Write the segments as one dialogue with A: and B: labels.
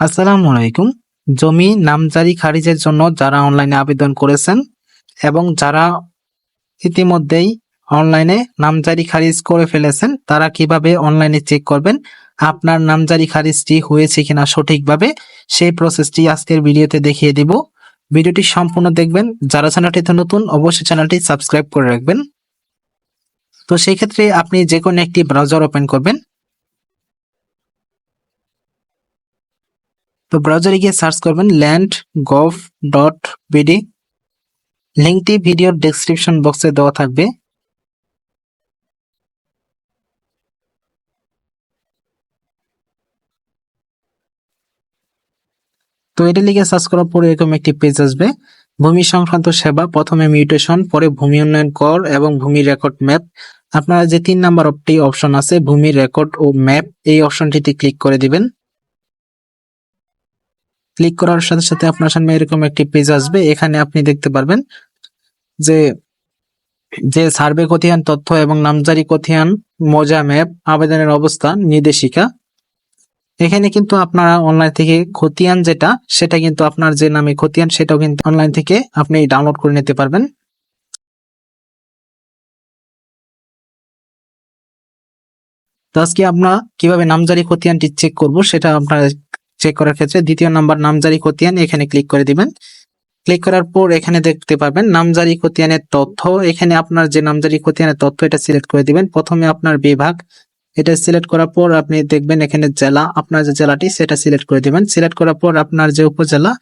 A: আসসালামু আলাইকুম। জমি নামজারি খারিজের জন্য যারা অনলাইনে আবেদন করেছেন এবং যারা ইতিমধ্যেই অনলাইনে নামজারি খারিজ করে ফেলেছেন, তারা কীভাবে অনলাইনে চেক করবেন? আপনার নামজারি খারিজটি হয়েছে কিনা সঠিকভাবে, সেই প্রসেসটি আজকের ভিডিওতে দেখিয়ে দিব। ভিডিওটি সম্পূর্ণ দেখবেন। যারা চ্যানেলটিতে নতুন, অবশ্যই চ্যানেলটি সাবস্ক্রাইব করে রাখবেন। তো সেই ক্ষেত্রে আপনি যে কোনো একটি ব্রাউজার ওপেন করবেন। তো ব্রাউজারে গিয়ে সার্চ করবেন ল্যান্ড গভ ডট বিডি লিঙ্কটি ভিডিওর ডেসক্রিপশন বক্সে দেওয়া থাকবে। তো এটা লিখে সার্চ করার পরে এরকম একটি পেজ আসবে। ভূমি সংক্রান্ত সেবা, প্রথমে মিউটেশন পরে ভূমি উন্নয়ন কর এবং ভূমি রেকর্ড ম্যাপ আপনারা যে তিন নাম্বার অপটি অপশন আছে, ভূমি রেকর্ড ও ম্যাপ এই অপশনটিতে ক্লিক করে দিবেন। ক্লিক করার সাথে সাথে আপনার সামনে এরকম একটি পেজ আসবে। এখানে আপনি দেখতে পারবেন যে যে সার্ভে খতিয়ান তথ্য এবং নামজারি খতিয়ান মজা ম্যাপ, আবেদনের অবস্থা, নির্দেশিকা। এখানে কিন্তু আপনারা অনলাইন থেকে খতিয়ান যেটা, সেটা কিন্তু আপনার যে নামে খতিয়ান, সেটাও কিন্তু অনলাইন থেকে আপনি ডাউনলোড করে নিতে পারবেন। তো আজকে আমরা কীভাবে নামজারি খতিয়ানটি চেক করব, সেটা আপনারা চেক করার ক্ষেত্রে দ্বিতীয় নাম্বার নামজারি খতিয়ান এখানে ক্লিক করে দিবেন। ক্লিক করার পর এখানে দেখতে পারবেন নামজারি খতিয়ানের তথ্য। এখানে আপনার যে নামজারি খতিয়ানের তথ্য, এটা সিলেক্ট করে দিবেন। প্রথমে আপনার বিভাগ, এটা সিলেক্ট করার পর আপনি দেখবেন এখানে জেলা, আপনার যে জেলাটি, সেটা সিলেক্ট করে দিবেন। সিলেক্ট করার পর আপনার যে উপজেলা,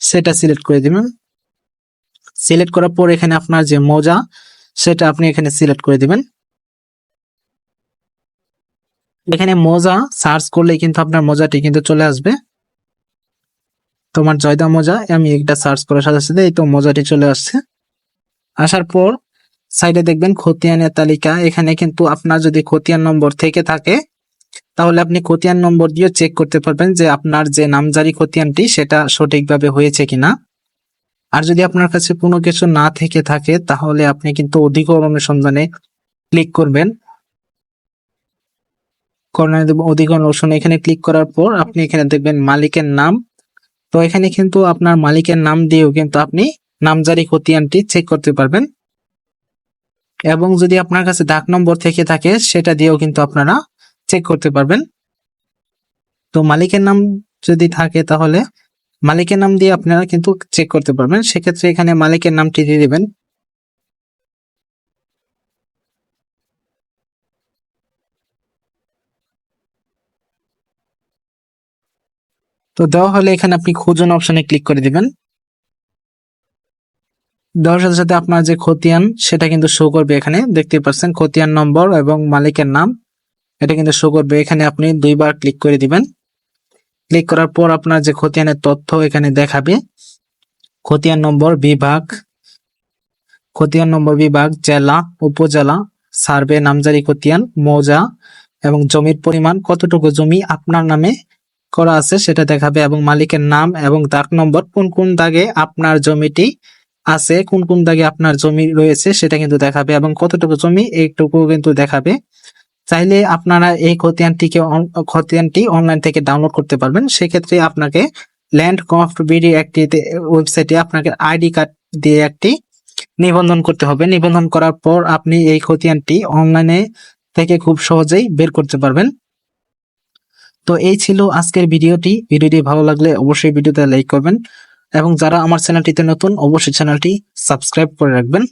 A: সেটা সিলেক্ট করে দিবেন। সিলেক্ট করার পর এখানে আপনার যে মোজা, সেটা আপনি এখানে সিলেক্ট করে দিবেন। এখানে মোজা সার্চ করলে কিন্তু আপনার মোজাটি কিন্তু চলে আসবে। তোমার জয়দা মোজা, আমি এটা সার্চ করার সাথে সাথে এই তো মোজাটি চলে আসছে। আসার পর সাইডে দেখবেন খতিয়ানের তালিকা। এখানে কিন্তু আপনার যদি খতিয়ান নম্বর থেকে থাকে, তাহলে আপনি খতিয়ান নম্বর দিয়ে চেক করতে পারবেন যে আপনার যে নামজারি খতিয়ানটি, সেটা সঠিকভাবে হয়েছে কিনা। আর যদি আপনার কাছে কোনো কিছু না থেকে থাকে, তাহলে আপনি কিন্তু অধিকর অনুসন্ধানে ক্লিক করবেন। কর্নারে দেব অধিকরণ অপশন এখানে ক্লিক করার পর আপনি এখানে দেখবেন মালিকের নাম। তো এখানে কিন্তু আপনার মালিকের নাম দিয়েও কিন্তু আপনি নামজারি খতিয়ানটি চেক করতে পারবেন। এবং যদি আপনার কাছে ডাক নম্বর থেকে থাকে, সেটা দিয়েও কিন্তু আপনারা চেক করতে পারবেন। তো মালিকের নাম যদি থাকে তাহলে মালিকের নাম দিয়ে আপনারা কিন্তু চেক করতে পারবেন। সেক্ষেত্রে এখানে মালিকের নামটি দিয়ে দিবেন। তো দেওয়া হলে এখানে আপনি খুঁজুন অপশনে ক্লিক করে দিবেন। দেওয়ার সাথে সাথে আপনার যে খতিয়ান, সেটা কিন্তু শো করবে এখানে। দেখতে পাচ্ছেন, খতিয়ান নম্বর এবং মালিকের নাম। এটা কিন্তু শো করবে। এখানে আপনি দুইবার ক্লিক করে দিবেন। ক্লিক করার পর আপনার যে খতিয়ানের তথ্য এখানে দেখাবে। খতিয়ান নম্বর বিভাগ। খতিয়ান নম্বর বিভাগ, জেলা, উপজেলা, সার্ভে, নামজারি খতিয়ান, মৌজা এবং জমির পরিমাণ, কতটুকু জমি আপনার নামে করা আছে, সেটা দেখাবে এবং মালিকের নাম এবং দাগ নম্বর, কোন কোন দাগে আপনার জমিটি আছে, কোন কোন দাগে আপনার জমি রয়েছে, সেটা কিন্তু দেখাবে এবং কতটুকু জমি এইটুকু কিন্তু দেখাবে। চাইলে আপনারা এই খতিয়ানটিকে খতিয়ানটি অনলাইন থেকে ডাউনলোড করতে পারবেন। সেক্ষেত্রে আপনাকে ল্যান্ড কফট বিডি একটি ওয়েবসাইটে আপনাকে আইডি কার্ড দিয়ে একটি নিবন্ধন করতে হবে। নিবন্ধন করার পর আপনি এই খতিয়ানটি অনলাইনে থেকে খুব সহজেই বের করতে পারবেন। তো এই ছিল আজকের ভিডিওটি। ভিডিওটি ভালো লাগলে অবশ্যই ভিডিওতে লাইক করবেন। এবং যারা আমার চ্যানেলটিতে নতুন, অবশ্যই চ্যানেলটি সাবস্ক্রাইব করে রাখবেন।